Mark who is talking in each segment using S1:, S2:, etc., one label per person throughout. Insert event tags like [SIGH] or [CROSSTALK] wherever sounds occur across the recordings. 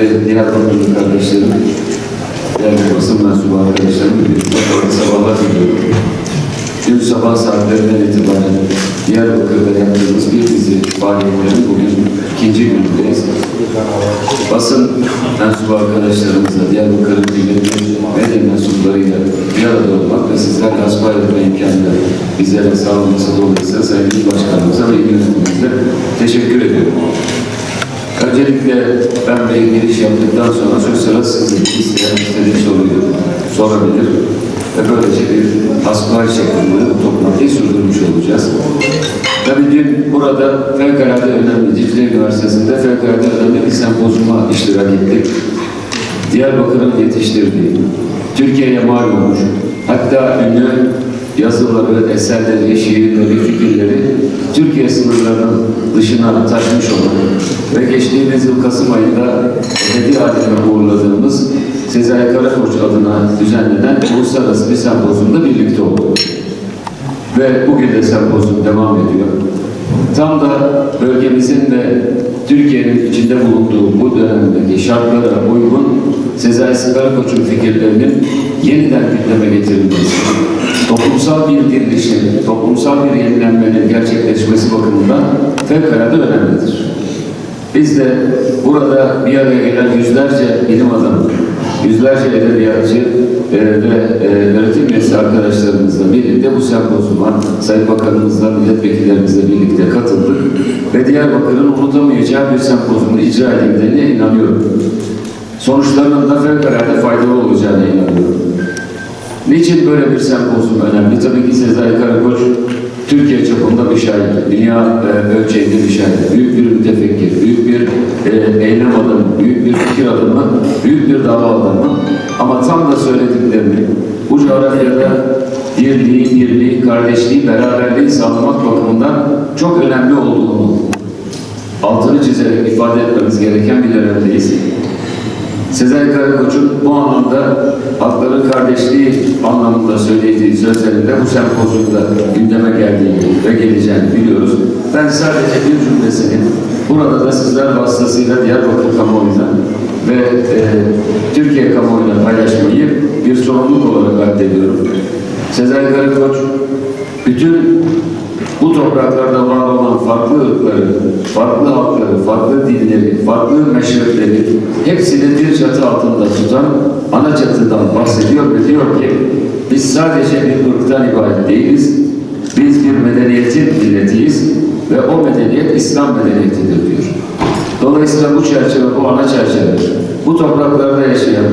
S1: değerli Diyarbakırlı kardeşlerim, değerli basın mensubu arkadaşlarım, hayırlı sabahlar diliyorum. Dün sabah saatlerinden itibaren Diyarbakır'da yaptığımız bir dizi faaliyetlerin bugün ikinci günündeyiz. Basın mensubu arkadaşlarımızla, Diyarbakır'ın kıymetli medya mensuplarıyla bir arada olmak ve sizlerle hasbihal etme imkanını bizlere sağlaması dolayısıyla Sayın Başkanımıza ve Yönetimimize teşekkür ediyorum. Öncelikle ben bir giriş yaptıktan sonra söz sıra sizin isteyen istediği soruyu sorabilir ve böylece bir hasbihal şeklinde bu toplantıyı sürdürmüş olacağız. Tabii dün burada fevkalade önemli, Dicle Üniversitesi'nde fevkalade önemli bir sempozyuma iştirak ettik. Diyarbakır'ın yetiştirdiği, Türkiye'ye mal olmuş, hatta ünlü yazıları, eserleri, şiirleri, fikirleri Türkiye sınırlarının dışına taşmış olan ve geçtiğimiz yıl Kasım ayında hediye haline uğurladığımız Sezai Karakoç adına düzenlenen uluslararası bir sempozyumda birlikte olduk. Ve bugün de sempozyum devam ediyor. Tam da bölgemizin ve Türkiye'nin içinde bulunduğu bu dönemdeki şartlara uygun Sezai Karakoç'un fikirlerinin yeniden gündeme getirilmesi, toplumsal bir dirilişin, toplumsal bir yenilenmenin gerçekleşmesi bakımından fevkalade önemlidir. Biz de burada bir araya gelen yüzlerce bilim adamı, yüzlerce edebiyatçı e, ve e, öğretim üyesi arkadaşlarımızla birlikte bu sempozyuma Sayın Bakanımızla, milletvekillerimizle birlikte katıldık ve Diyarbakır'ın unutamayacağı bir sempozyumu icra edildiğine inanıyorum. Sonuçlarının da fevkalade faydalı olacağına inanıyorum. Niçin böyle bir sempozyum önemli? Tabii ki Sezai Karakoç Türkiye çapında bir şair, dünya e, ölçeğinde bir şair, büyük bir mütefekkir, büyük bir e, eylem adamı, büyük bir fikir adamı, büyük bir dava adamı. Ama tam da söylediklerini bu coğrafyada birliği, birliği, kardeşliği, beraberliği sağlamak bakımından çok önemli olduğunu altını çizerek ifade etmemiz gereken bir dönemdeyiz. Sezer Karakoç'un bu anlamda halkların kardeşliği anlamında söylediği sözlerinde bu sempozyumda gündeme geldiğini ve geleceğini biliyoruz. Ben sadece bir cümlesini burada da sizler vasıtasıyla Diyarbakır kamuoyuna ve e, Türkiye kamuoyuna paylaşmayı bir sorumluluk olarak addediyorum. Sezer Karakoç bütün bu topraklarda var olan farklı ırkları, farklı halkları, farklı dilleri, farklı meşrepleri hepsini bir çatı altında tutan ana çatıdan bahsediyor ve diyor ki biz sadece bir ırktan ibaret değiliz. Biz bir medeniyetin milletiyiz ve o medeniyet İslam medeniyetidir diyor. Dolayısıyla bu çerçeve, bu ana çerçeve, bu topraklarda yaşayan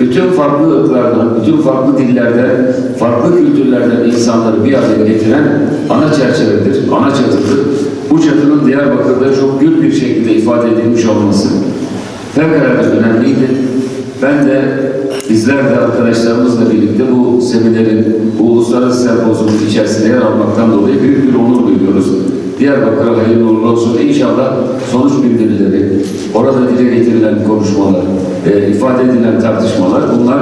S1: bütün farklı ırklardan, bütün farklı dillerden, farklı kültürlerden insanları bir araya getiren ana çerçevedir, ana çatıdır. Bu çatının Diyarbakır'da çok gür bir şekilde ifade edilmiş olması fevkalade önemliydi. Ben de bizler de arkadaşlarımızla birlikte bu seminerin, bu uluslararası sempozyumun içerisinde yer almaktan dolayı büyük bir onur duyuyoruz. Diyarbakır'a hayırlı uğurlu olsun. İnşallah sonuç bildirileri, orada dile getirilen konuşmalar, e, ifade edilen tartışmalar bunlar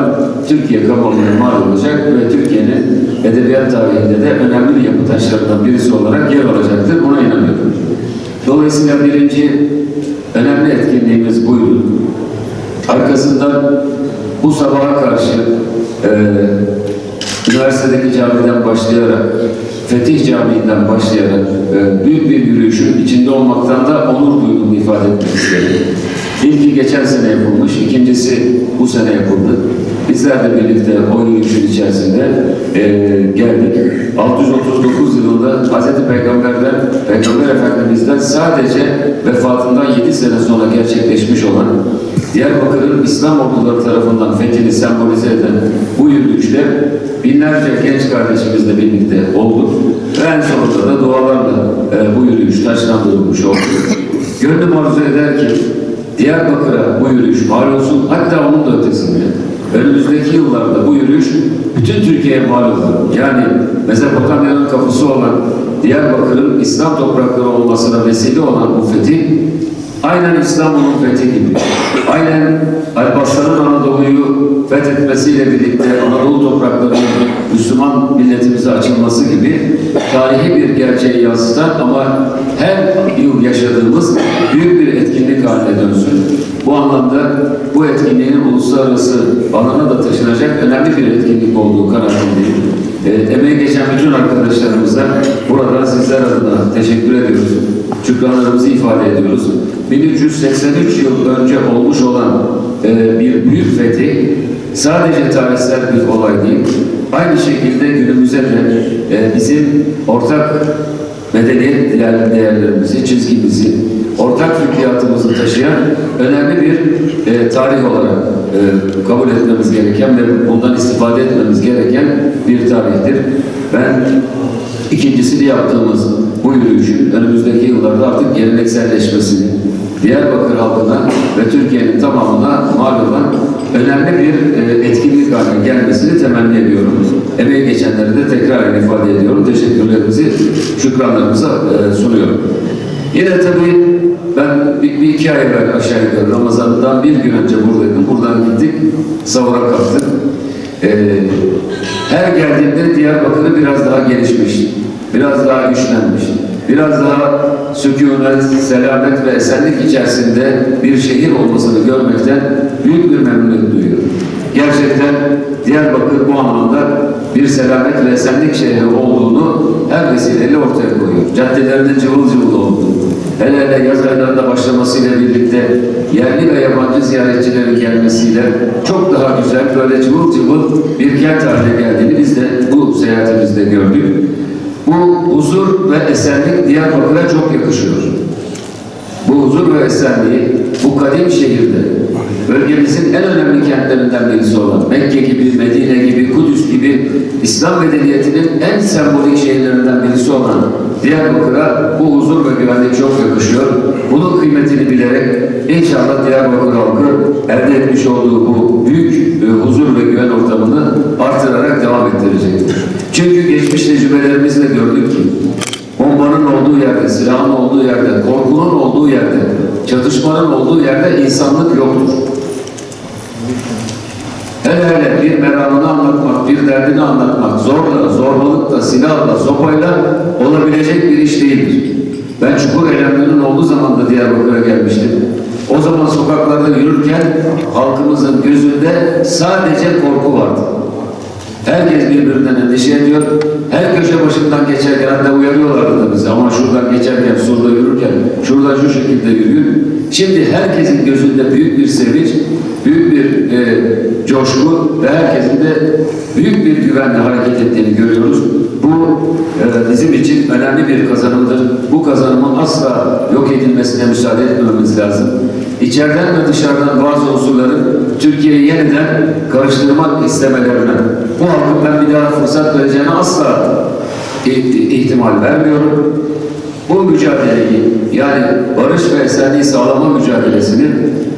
S1: Türkiye kamuoyuna mal olacak ve Türkiye'nin edebiyat tarihinde de önemli bir yapı taşlarından birisi olarak yer alacaktır. Buna inanıyorum. Dolayısıyla birinci önemli etkinliğimiz buydu. Arkasından bu sabaha karşı e, üniversitedeki camiden başlayarak, Fetih Camii'nden başlayarak e, büyük bir yürüyüşün içinde olmaktan da onur duyduğumu ifade etmek isterim. İlki geçen sene yapılmış, ikincisi bu sene yapıldı. Bizler de birlikte o yürüyüşün içerisinde e, geldik. 639 yılında Hz. Peygamber'den, Peygamber Efendimiz'den sadece vefatından 7 sene sonra gerçekleşmiş olan Diyarbakır'ın İslam orduları tarafından fethini sembolize eden bu yürüyüşte binlerce genç kardeşimizle birlikte olduk. Ve en sonunda da dualarla e, bu yürüyüş taşlandırılmış oldu. Gönlüm arzu eder ki Diyarbakır'a bu yürüyüş mal olsun, hatta onun da ötesinde. Önümüzdeki yıllarda bu yürüyüş bütün Türkiye'ye mal olur. Yani Mezopotamya'nın kapısı olan Diyarbakır'ın İslam toprakları olmasına vesile olan bu fetih Aynen İstanbul'un fethi gibi. Aynen Alparslan'ın Anadolu'yu fethetmesiyle birlikte Anadolu topraklarının Müslüman milletimize açılması gibi tarihi bir gerçeği yansıtan ama her yıl yaşadığımız büyük bir etkinlik haline dönsün. Bu anlamda uluslararası alana da taşınacak önemli bir etkinlik olduğu kanaatindeyim. E, emeği geçen bütün arkadaşlarımıza buradan sizler adına teşekkür ediyoruz. Şükranlarımızı ifade ediyoruz. 1383 yıl önce olmuş olan e, bir büyük fethi sadece tarihsel bir olay değil, aynı şekilde günümüze de e, bizim ortak medeniyet değer- değerlerimizi, çizgimizi, ortak fikriyatımızı taşıyan önemli bir e, tarih olarak e, kabul etmemiz gereken ve bundan istifade etmemiz gereken bir tarihtir. Ben ikincisini yaptığımız bu yürüyüşün önümüzdeki yıllarda artık gelenekselleşmesini, Diyarbakır halkına ve Türkiye'nin tamamına mal olan önemli bir e, etkinlik haline gelmesini temenni ediyorum. Emeği geçenleri de tekrar ifade ediyorum. Teşekkürlerimizi, şükranlarımızı e, sunuyorum. Yine tabii ben bir, bir iki ay evvel aşağı yukarı Ramazan'dan bir gün önce buradaydım. Buradan gittik, savura kalktık. E, her geldiğimde Diyarbakır'ı biraz daha gelişmiş, biraz daha güçlenmiş, biraz daha sükunet, selamet ve esenlik içerisinde bir şehir olmasını görmekten büyük bir memnuniyet duyuyorum. Gerçekten Diyarbakır bu anlamda bir selamet ve esenlik şehri olduğunu her vesileyle ortaya koyuyor. Caddelerinin cıvıl cıvıl olduğu, hele hele yaz aylarında başlamasıyla birlikte yerli ve yabancı ziyaretçilerin gelmesiyle çok daha güzel, böyle cıvıl cıvıl bir kent haline geldiğini biz de bu seyahatimizde gördük. Bu huzur ve esenlik Diyarbakır'a çok yakışıyor. Bu huzur ve esenliği bu kadim şehirde bölgemizin en önemli kentlerinden birisi olan Mekke gibi, Medine gibi, Kudüs gibi İslam medeniyetinin en sembolik şehirlerinden birisi olan Diyarbakır'a bu huzur ve güvenlik çok yakışıyor. Bunun kıymetini bilerek inşallah Diyarbakır halkı elde etmiş olduğu bu büyük e, huzur ve güven ortamını artırarak devam ettirecektir. Çünkü geçmiş tecrübelerimizle gördük ki Bombanın olduğu yerde, silahın olduğu yerde, korkunun olduğu yerde, çatışmanın olduğu yerde insanlık yoktur. Hele bir meramını anlatmak, bir derdini anlatmak zorla, zorbalıkla, silahla, sopayla olabilecek bir iş değildir. Ben çukur eylemlerinin olduğu zaman da Diyarbakır'a gelmiştim. O zaman sokaklarda yürürken halkımızın gözünde sadece korku vardı. Herkes birbirinden endişe ediyor. Her köşe başından geçerken hatta uyarıyorlardı da bizi. Ama şuradan geçerken, şurada yürürken, şuradan şu şekilde yürüyün. Şimdi herkesin gözünde büyük bir sevinç, büyük bir e, coşku ve herkesin de büyük bir güvenle hareket ettiğini görüyoruz. Bu e, bizim için önemli bir kazanımdır. Bu kazanımın asla yok edilmesine müsaade etmememiz lazım. İçeriden ve dışarıdan bazı unsurların Türkiye'yi yeniden karıştırmak istemelerine, bu halkın ben bir daha fırsat vereceğine asla ihti- ihtimal vermiyorum. Bu mücadeleyi yani barış ve esenliği sağlama mücadelesini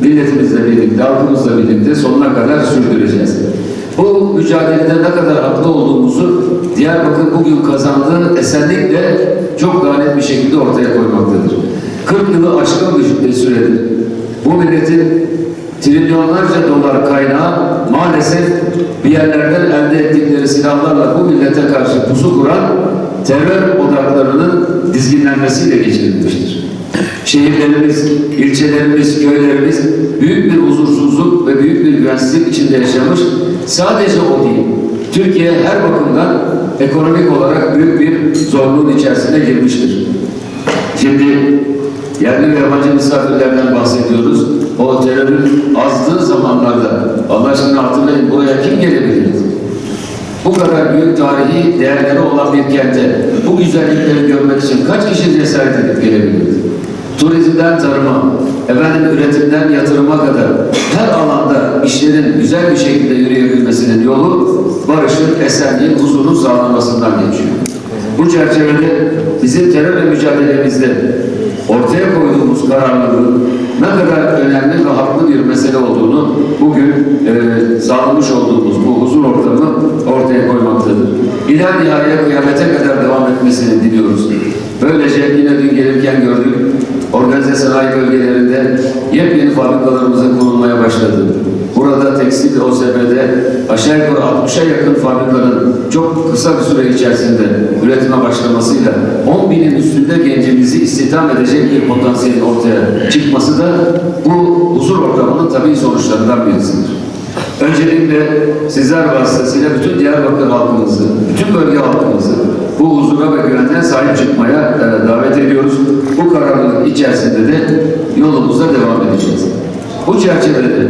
S1: milletimizle birlikte, halkımızla birlikte sonuna kadar sürdüreceğiz. Bu mücadelede ne kadar haklı olduğumuzu Diyarbakır bugün kazandığı esenlikle çok daha bir şekilde ortaya koymaktadır. 40 yılı aşkın bir süredir bu milletin trilyonlarca dolar kaynağı maalesef bir yerlerden elde ettikleri silahlarla bu millete karşı pusu kuran terör odaklarının dizginlenmesiyle geçirilmiştir. Şehirlerimiz, ilçelerimiz, köylerimiz büyük bir huzursuzluk ve büyük bir güvensizlik içinde yaşamış. Sadece o değil. Türkiye her bakımdan ekonomik olarak büyük bir zorluğun içerisine girmiştir. Şimdi yerli ve yabancı misafirlerden bahsediyoruz. O terörün azdığı zamanlarda Allah aşkına hatırlayın buraya kim gelebilirdi? Bu kadar büyük tarihi değerleri olan bir kente bu güzellikleri görmek için kaç kişi cesaret edip gelebilirdi? Turizmden tarıma, efendim üretimden yatırıma kadar her alanda işlerin güzel bir şekilde yürüyebilmesinin yolu barışın, esenliğin, huzurun sağlanmasından geçiyor. Bu çerçevede bizim terörle mücadelemizde ortaya koyduğumuz kararlılığın ne kadar önemli ve haklı bir mesele olduğunu bugün e, sağlamış olduğumuz bu huzur ortamı ortaya koymaktadır. İler nihaya kıyamete kadar devam etmesini diliyoruz. Böylece yine dün gelirken gördük, organize sanayi bölgelerinde yepyeni fabrikalarımızın kurulmaya başladı. Ve OSB'de aşağı yukarı 60'a yakın fabrikanın çok kısa bir süre içerisinde üretime başlamasıyla 10 binin üstünde gencimizi istihdam edecek bir potansiyelin ortaya çıkması da bu huzur ortamının tabii sonuçlarından birisidir. Öncelikle sizler vasıtasıyla bütün Diyarbakır halkımızı, bütün bölge halkımızı bu huzura ve güvenden sahip çıkmaya e, davet ediyoruz. Bu kararlılık içerisinde de yolumuza devam edeceğiz. Bu çerçevede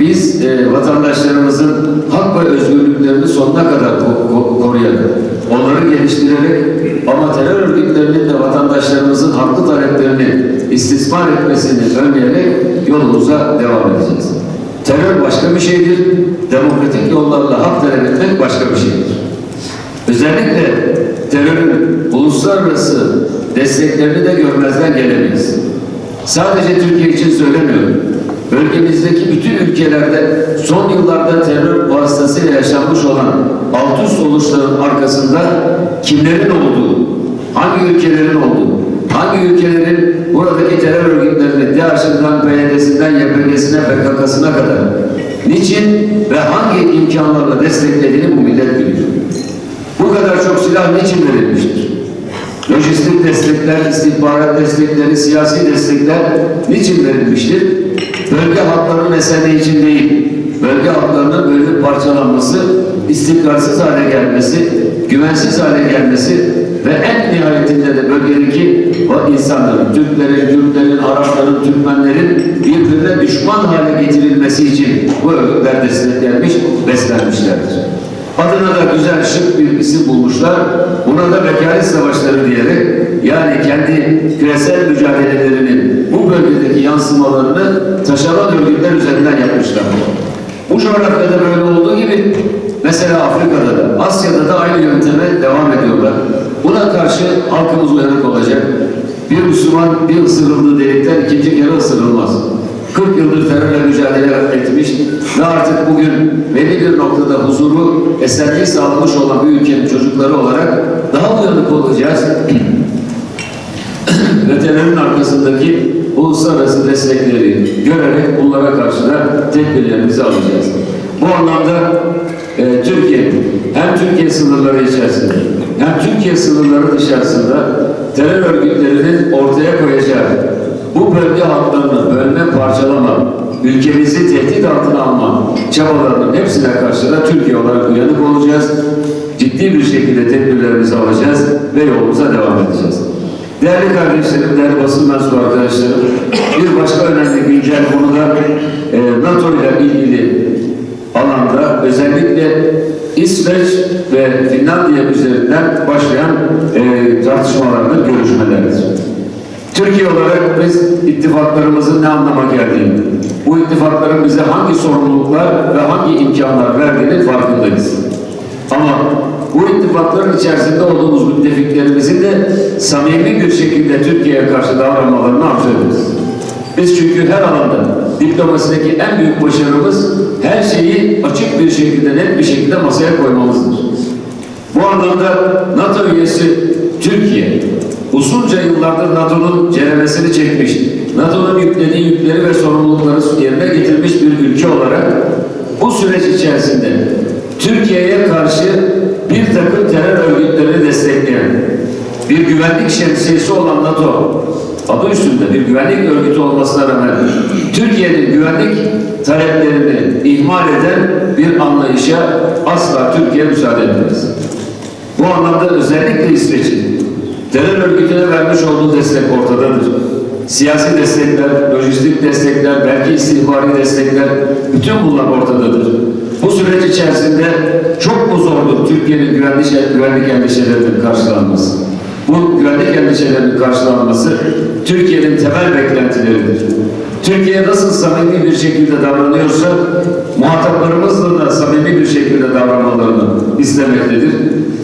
S1: biz e, vatandaşlarımızın hak ve özgürlüklerini sonuna kadar ko- ko- koruyarak, onları geliştirerek ama terör örgütlerinin de vatandaşlarımızın haklı taleplerini istismar etmesini önleyerek yolumuza devam edeceğiz. Terör başka bir şeydir, demokratik yollarla hak talep etmek başka bir şeydir. Özellikle terörün uluslararası desteklerini de görmezden gelemeyiz. Sadece Türkiye için söylemiyorum. Bölgemizdeki bütün ülkelerde son yıllarda terör vasıtasıyla yaşanmış olan alt oluşların arkasında kimlerin olduğu, hangi ülkelerin olduğu, hangi ülkelerin buradaki terör örgütlerini DAEŞ'inden, PYD'sinden, YPG'sine, PKK'sına kadar niçin ve hangi imkanlarla desteklediğini bu millet biliyor. Bu kadar çok silah niçin verilmiştir? Lojistik destekler, istihbarat destekleri, siyasi destekler niçin verilmiştir? Halklarının mesele için değil, bölge halklarının bölünüp parçalanması, istikrarsız hale gelmesi, güvensiz hale gelmesi ve en nihayetinde de bölgedeki o insanların, Türklerin, Kürtlerin, Arapların, Türkmenlerin birbirine düşman hale getirilmesi için bu örgütler desteklenmiş, beslenmişlerdir. Adına da güzel şık bir isim bulmuşlar. Buna da vekalet savaşları diyerek yani kendi küresel mücadelelerinin bu bölgedeki yansımalarını taşeron örgütler üzerinden yapmışlar. Bu coğrafyada böyle olduğu gibi mesela Afrika'da da, Asya'da da aynı yönteme devam ediyorlar. Buna karşı halkımız uyanık olacak. Bir Müslüman bir ısırıldığı delikten ikinci kere ısırılmaz. 40 yıldır terörle mücadele etmiş ve artık bugün belli bir noktada huzuru, esenliği sağlamış olan bir ülkenin çocukları olarak daha uyanık olacağız. [CLEARS THROAT] ve terörün arkasındaki uluslararası destekleri görerek bunlara karşı da tedbirlerimizi alacağız. Bu anlamda e, Türkiye hem Türkiye sınırları içerisinde hem Türkiye sınırları dışarısında terör örgütlerinin ortaya koyacağı bu bölge halklarını bölme, parçalama, ülkemizi tehdit altına alma çabalarının hepsine karşı da Türkiye olarak uyanık olacağız. Ciddi bir şekilde tedbirlerimizi alacağız ve yolumuza devam edeceğiz. Değerli kardeşlerim, değerli basın mensubu arkadaşlarım, bir başka önemli güncel konuda e, NATO ile ilgili alanda özellikle İsveç ve Finlandiya üzerinden başlayan e, tartışmalardır, görüşmelerdir. Türkiye olarak biz ittifaklarımızın ne anlama geldiğini, bu ittifakların bize hangi sorumluluklar ve hangi imkanlar verdiğinin farkındayız. Ama bu ittifakların içerisinde olduğumuz müttefiklerimizin de samimi bir şekilde Türkiye'ye karşı davranmalarını arzu ederiz. Biz çünkü her alanda diplomasideki en büyük başarımız her şeyi açık bir şekilde, net bir şekilde masaya koymamızdır. Bu anlamda NATO üyesi Türkiye, usulca yıllardır NATO'nun ceremesini çekmiş, NATO'nun yüklediği yükleri ve sorumlulukları yerine getirmiş bir ülke olarak bu süreç içerisinde Türkiye'ye karşı bir takım terör örgütlerini destekleyen bir güvenlik şemsiyesi olan NATO adı üstünde bir güvenlik örgütü olmasına rağmen Türkiye'nin güvenlik taleplerini ihmal eden bir anlayışa asla Türkiye müsaade etmez. Bu anlamda özellikle İsveç'in terör örgütüne vermiş olduğu destek ortadadır. Siyasi destekler, lojistik destekler, belki istihbari destekler, bütün bunlar ortadadır. Bu süreç içerisinde çok mu zordur Türkiye'nin güvenlik, güvenlik endişelerinin karşılanması? Bu güvenlik endişelerinin karşılanması Türkiye'nin temel beklentileridir. Türkiye nasıl samimi bir şekilde davranıyorsa muhataplarımızla da samimi bir şekilde davranmalarını istemektedir.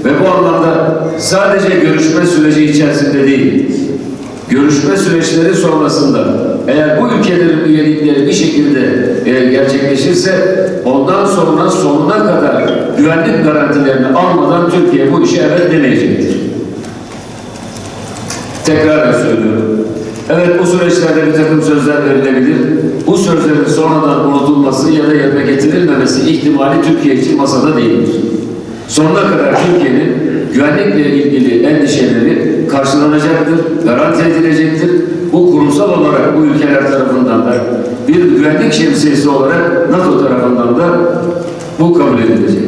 S1: Ve bu anlamda sadece görüşme süreci içerisinde değil, görüşme süreçleri sonrasında eğer bu ülkelerin üyelikleri bir şekilde e, gerçekleşirse ondan sonra sonuna kadar güvenlik garantilerini almadan Türkiye bu işe evet demeyecektir. Tekrar söylüyorum. Evet bu süreçlerde bir takım sözler verilebilir. Bu sözlerin sonradan unutulması ya da yerine getirilmemesi ihtimali Türkiye için masada değildir. Sonuna kadar Türkiye'nin güvenlikle ilgili endişeleri karşılanacaktır, garanti edilecektir. Bu kurumsal olarak bu ülkeler tarafından da bir güvenlik şemsiyesi olarak NATO tarafından da bu kabul edilecek.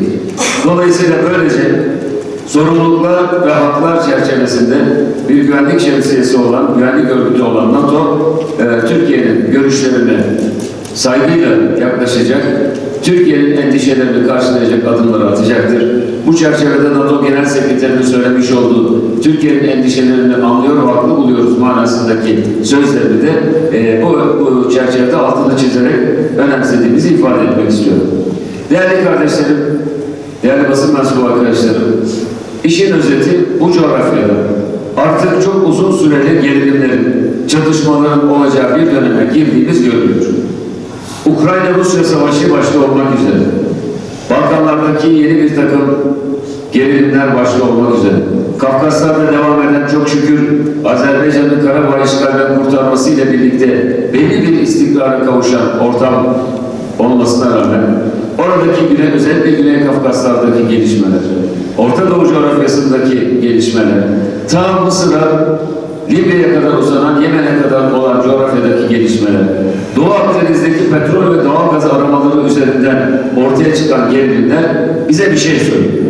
S1: Dolayısıyla böylece sorumluluklar ve haklar çerçevesinde bir güvenlik şemsiyesi olan, güvenlik örgütü olan NATO, e, Türkiye'nin görüşlerine saygıyla yaklaşacak, Türkiye'nin endişelerini karşılayacak adımları atacaktır. Bu çerçevede NATO Genel Sekreterinin söylemiş olduğu Türkiye'nin endişelerini anlıyor ve haklı buluyoruz manasındaki sözlerini de e, bu, bu çerçevede altını çizerek önemsediğimizi ifade etmek istiyorum. Değerli kardeşlerim, değerli basın mensubu arkadaşlarım, işin özeti bu coğrafyada artık çok uzun süreli gerilimlerin, çatışmaların olacağı bir döneme girdiğimiz görülüyor. Ukrayna-Rusya savaşı başta olmak üzere, Balkanlardaki yeni bir takım gerilimler başta olmak üzere, Kafkaslar'da devam eden çok şükür Azerbaycan'ın Karabağ işgalinden kurtarması ile birlikte belli bir istikrara kavuşan ortam olmasına rağmen oradaki Güney, özellikle Güney Kafkaslar'daki gelişmeler, Orta Doğu coğrafyasındaki gelişmeler, ta Mısır'a, Libya'ya kadar uzanan, Yemen'e kadar olan coğrafyadaki gelişmeler, Doğu Akdeniz'deki petrol ve doğal gaz aramaları üzerinden ortaya çıkan gerilimler bize bir şey söylüyor.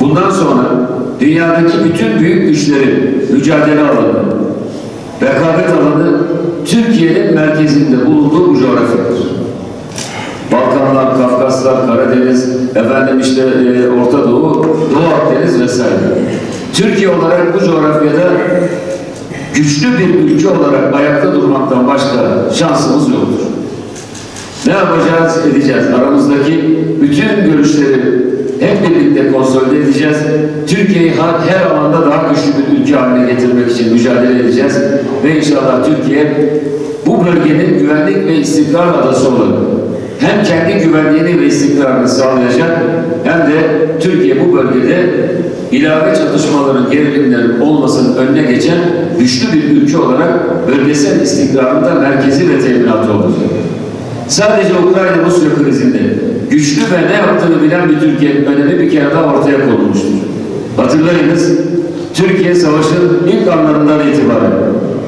S1: Bundan sonra dünyadaki bütün büyük güçlerin mücadele alanı, rekabet alanı Türkiye'nin merkezinde bulunduğu bu coğrafyadır. Balkanlar, Kafkaslar, Karadeniz, efendim işte e, Orta Doğu, Doğu Akdeniz vesaire. Türkiye olarak bu coğrafyada güçlü bir ülke olarak ayakta durmaktan başka şansımız yoktur. Ne yapacağız edeceğiz? Aramızdaki bütün görüşleri hep birlikte konsolide edeceğiz. Türkiye'yi her, alanda daha güçlü bir ülke haline getirmek için mücadele edeceğiz. Ve inşallah Türkiye bu bölgenin güvenlik ve istikrar adası olarak hem kendi güvenliğini ve istikrarını sağlayacak hem de Türkiye bu bölgede ilave çatışmaların, gerilimlerin olmasının önüne geçen güçlü bir ülke olarak bölgesel istikrarında merkezi ve teminatı olacak. Sadece Ukrayna-Rusya krizinde güçlü ve ne yaptığını bilen bir Türkiye'nin önemi bir kere daha ortaya konulmuştur. Hatırlayınız, Türkiye savaşın ilk anlarından itibaren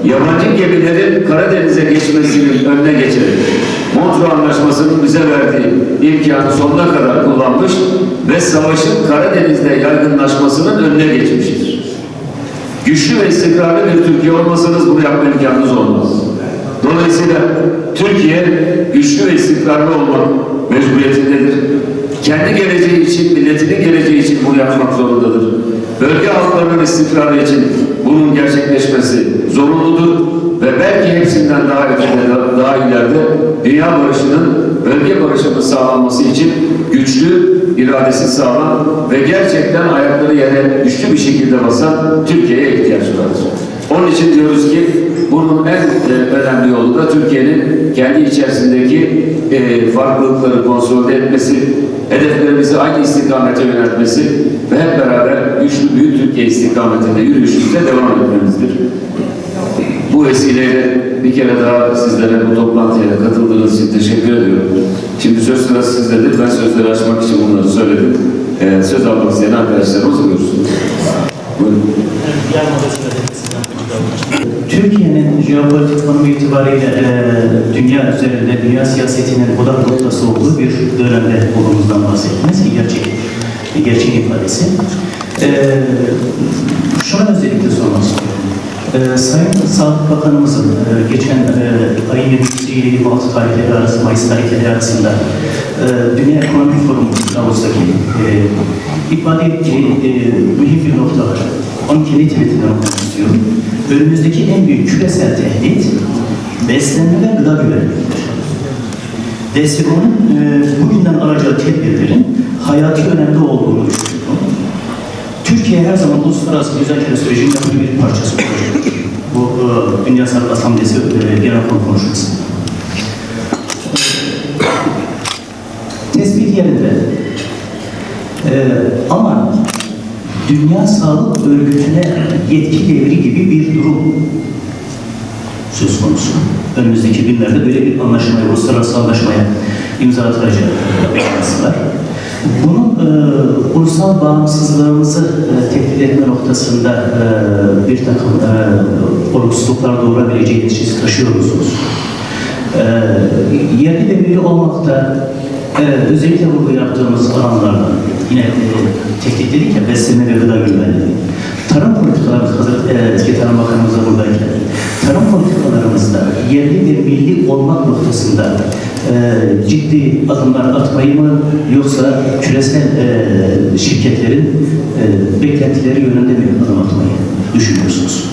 S1: yabancı gemilerin Karadeniz'e geçmesinin önüne geçerek Montreux Anlaşması'nın bize verdiği imkanı sonuna kadar kullanmış ve savaşın Karadeniz'de yaygınlaşmasının önüne geçmiştir. Güçlü ve istikrarlı bir Türkiye olmasanız bunu yapma imkanınız olmaz. Dolayısıyla Türkiye güçlü ve istikrarlı olmak mecburiyetindedir. Kendi geleceği için, milletinin geleceği için bunu yapmak zorundadır. Bölge halklarının istikrarı için bunun gerçekleşmesi zorunludur ve belki hepsinden daha ötede, daha ileride dünya barışının, bölge barışının sağlanması için güçlü, iradesi sağlam ve gerçekten ayakları yere güçlü bir şekilde basan Türkiye'ye ihtiyaç vardır. Onun için diyoruz ki bunun en önemli yolu da Türkiye'nin kendi içerisindeki e, farklılıkları konsolide etmesi, hedeflerimizi aynı istikamete yöneltmesi ve hep beraber güçlü büyük Türkiye istikametinde yürüyüşümüze devam etmemizdir. Bu vesileyle bir kere daha sizlere bu toplantıya katıldığınız için teşekkür ediyorum. Şimdi söz sırası sizdedir. Ben sözleri açmak için bunları söyledim. Ee, söz almak isteyen arkadaşlarımız buyursun. Buyurun.
S2: Türkiye'nin jeopolitik konumu itibariyle e, dünya üzerinde, dünya siyasetinin odak noktası olduğu bir dönemde olduğumuzdan bahsettiniz. Bir gerçek, gerçek ifadesi. E, şuna özellikle sormak istiyorum. E, Sayın Sağlık Bakanımızın e, geçen e, ayın 22 ile 26 tarihleri arasında, Mayıs tarihleri arasında e, Dünya Ekonomik Forumu Davos'taki e, ifade ettiği e, mühim bir nokta var. Onun kendi tweetinden okumak. Önümüzdeki en büyük küresel tehdit beslenme ve gıda güvenliğidir. DSİO'nun e, bugünden alacağı tedbirlerin hayati önemli olduğunu düşünüyorum. Türkiye her zaman uluslararası müzakere sürecinin önemli bir parçası olacak. Bu e, Dünya Sağlık Asamblesi e, genel konu konuşmasında. Tespit yerinde. E, ama Dünya Sağlık Örgütü'ne yetki devri gibi bir durum söz konusu. Önümüzdeki günlerde böyle bir anlaşmaya, uluslararası anlaşmaya imza beklentisi var. Bunun e, ulusal bağımsızlığımızı e, tehdit etme noktasında e, bir takım e, olumsuzluklar doğurabileceği endişesi taşıyor musunuz? Ee, yerli ve milli olmakta e, özellikle vurgu yaptığımız alanlardan yine tehdit dedik ya beslenme ve gıda güvenliği. Tarım politikalarımız hazır e, eski Tarım Bakanımız da buradayken tarım politikalarımızda yerli ve milli olmak noktasında e, ciddi adımlar atmayı mı yoksa küresel e, şirketlerin e, beklentileri yönünde mi adım atmayı düşünüyorsunuz?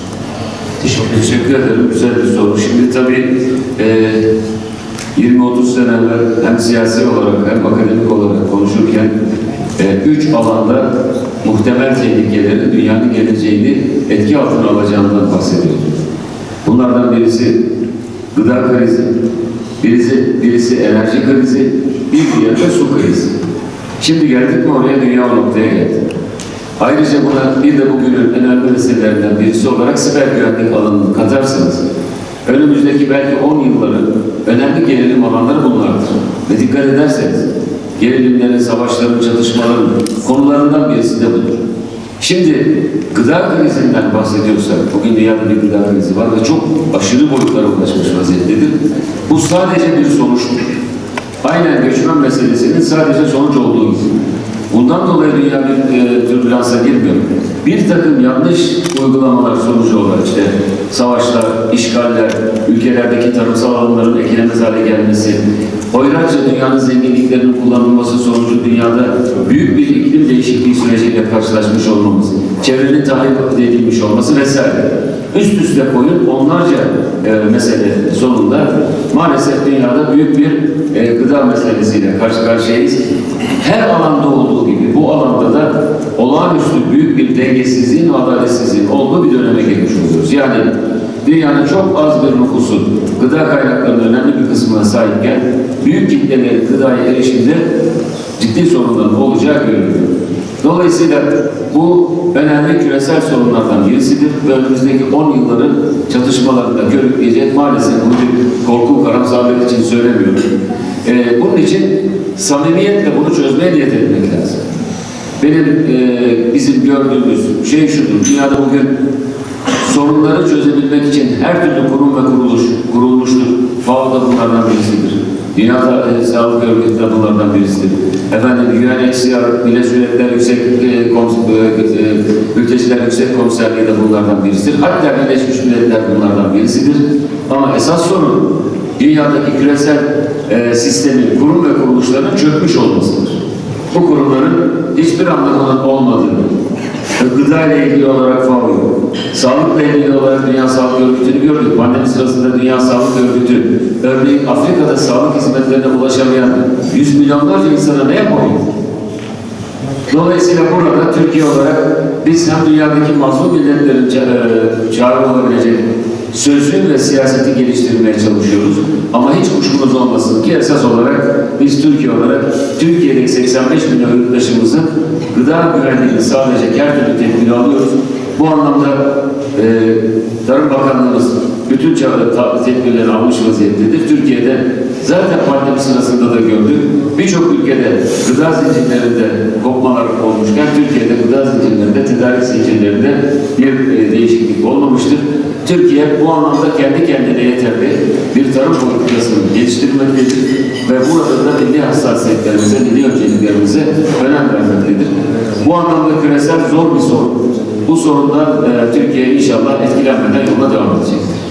S2: Teşekkür ederim.
S1: Teşekkür ederim. Güzel bir soru. Şimdi tabii e, 20-30 sene evvel hem siyasi olarak hem akademik olarak konuşurken e, üç alanda muhtemel tehlikeleri dünyanın geleceğini etki altına alacağından bahsediyorduk. Bunlardan birisi gıda krizi, birisi, birisi enerji krizi, bir diğeri de su krizi. Şimdi geldik mi oraya dünya o noktaya geldi. Ayrıca buna bir de bugünün önemli meselelerinden birisi olarak siber güvenlik alanını katarsanız önümüzdeki belki 10 yılların önemli gerilim alanları bunlardır. Ve dikkat ederseniz gerilimlerin, savaşların, çatışmaların konularından birisi de budur. Şimdi gıda krizinden bahsediyorsak, bugün dünyada bir gıda krizi var ve çok aşırı boyutlara ulaşmış vaziyettedir. Bu sadece bir sonuçtur. Aynen göçmen meselesinin sadece sonuç olduğu gibi. Bundan dolayı dünya bir e, türbülansa girmiyor. Bir takım yanlış uygulamalar sonucu olarak işte savaşlar, işgaller, ülkelerdeki tarımsal alanların ekilemez hale gelmesi, oylarca dünyanın zenginliklerinin kullanılması sonucu dünyada büyük bir iklim değişikliği süreciyle karşılaşmış olmamız, çevrenin tahrip edilmiş olması vesaire. Üst üste koyun onlarca e, mesele sonunda maalesef dünyada büyük bir e, gıda meselesiyle karşı karşıyayız. Her alanda olduğu gibi bu alanda da olağanüstü büyük bir dengesizliğin, adaletsizliğin olduğu bir döneme girmiş oluyoruz. Yani dünyanın çok az bir nüfusu gıda kaynaklarının önemli bir kısmına sahipken büyük kitlelerin gıdaya erişimde ciddi sorunların olacağı görülüyor. Dolayısıyla bu önemli küresel sorunlardan birisidir ve önümüzdeki 10 yılların çatışmalarında görükleyecek maalesef bunu bir korku karamsarlık için söylemiyorum. Ee, bunun için samimiyetle bunu çözmeye niyet etmek lazım. Benim e, bizim gördüğümüz şey şudur. Dünyada bugün sorunları çözebilmek için her türlü kurum ve kuruluş kurulmuştur. FAO da bunlardan birisidir. Dünya Sağlık Örgütü de bunlardan birisidir. Efendim UNHCR, Birleşmiş Milletler Yüksek e, e, e, Mülteciler Yüksek Komiserliği de bunlardan birisidir. Hatta Birleşmiş Milletler bunlardan birisidir. Ama esas sorun dünyadaki küresel e, sistemin, kurum ve kuruluşlarının çökmüş olmasıdır. Bu kurumların hiçbir anlamının olmadığını, gıda ile ilgili olarak FAO. Sağlıkla ilgili olarak Dünya Sağlık Örgütü'nü gördük. Pandemi sırasında Dünya Sağlık Örgütü, örneğin Afrika'da sağlık hizmetlerine ulaşamayan yüz milyonlarca insana ne yapabilir? Dolayısıyla burada Türkiye olarak biz hem dünyadaki mazlum milletlerin e, çağrı olabilecek sözlü ve siyaseti geliştirmeye çalışıyoruz. Ama hiç kuşkumuz olmasın ki esas olarak biz Türkiye olarak Türkiye'deki 85 milyon yurttaşımızın gıda güvenliğini sağlayacak her türlü tedbiri alıyoruz. Bu anlamda e, Tarım Bakanlığımız bütün çağrı ta- tedbirleri almış vaziyettedir. Türkiye'de zaten pandemi sırasında da gördük. Birçok ülkede gıda zincirlerinde kopmalar olmuşken Türkiye'de gıda zincirlerinde, tedarik zincirlerinde bir e, değişiklik olmamıştır. Türkiye bu anlamda kendi kendine yeterli bir tarım politikasını geliştirmektedir ve burada da milli hassasiyetlerimize, milli önceliklerimize önem vermektedir. Bu anlamda küresel zor bir sorun. Bu sorundan e, Türkiye inşallah etkilenmeden yoluna devam edecektir.